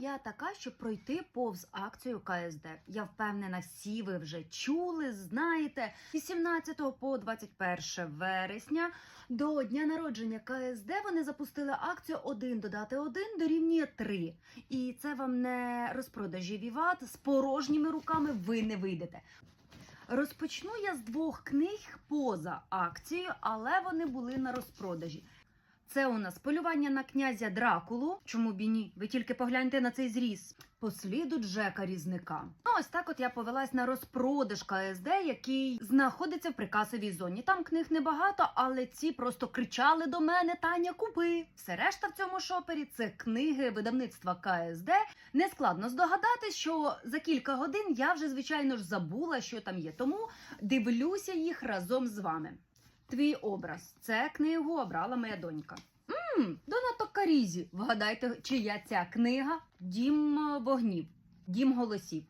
я така, щоб пройти повз акцію КСД? Я впевнена, всі ви вже чули, знаєте. З 17 по 21 вересня до дня народження КСД вони запустили акцію «Один додати один дорівнює 3». І це вам не розпродажі Віват. З порожніми руками ви не вийдете. Розпочну я з двох книг поза акцією, але вони були на розпродажі. Це у нас полювання на князя Дракулу. Чому б і ні? Ви тільки погляньте на цей зріз. По сліду Джека Різника. Ну, ось так от я повелась на розпродаж КСД, який знаходиться в прикасовій зоні. Там книг небагато, але ці просто кричали до мене: Таня, купи! Все решта в цьому шопері це книги видавництва КСД. Нескладно здогадатись, що за кілька годин я вже звичайно ж забула, що там є. Тому дивлюся їх разом з вами. Твій образ. Це книгу обрала моя донька. Мм, Донато Карізі. Вгадайте, чия ця книга? Дім е, вогнів, дім голосів.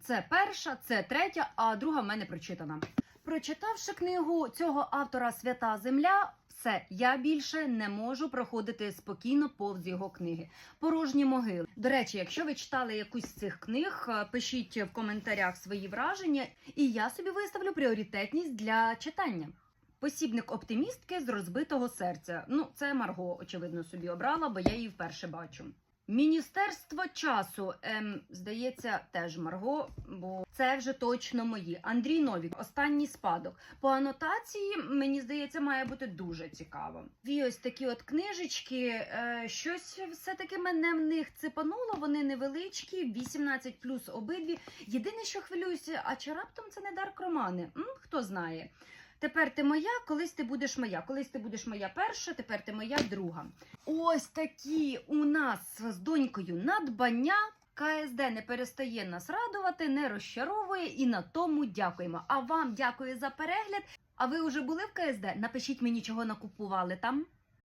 Це перша, це третя, а друга в мене прочитана. Прочитавши книгу цього автора Свята Земля, все, я більше не можу проходити спокійно повз його книги. Порожні могили. До речі, якщо ви читали якусь з цих книг, е, пишіть в коментарях свої враження, і я собі виставлю пріоритетність для читання. Посібник оптимістки з розбитого серця. Ну, це Марго, очевидно, собі обрала, бо я її вперше бачу. Міністерство часу, ем, здається, теж Марго, бо це вже точно мої. Андрій Новік, останній спадок. По анотації, мені здається, має бути дуже цікаво. Дві ось такі от книжечки. Е, щось все-таки мене в них цепануло. Вони невеличкі, 18 плюс обидві. Єдине, що хвилююся, а чи раптом це не дарк романи? М? Хто знає? Тепер ти моя, колись ти будеш моя. Колись ти будеш моя перша, тепер ти моя друга. Ось такі у нас з донькою надбання. КСД не перестає нас радувати, не розчаровує і на тому дякуємо. А вам дякую за перегляд. А ви вже були в КСД? Напишіть мені, чого накупували там.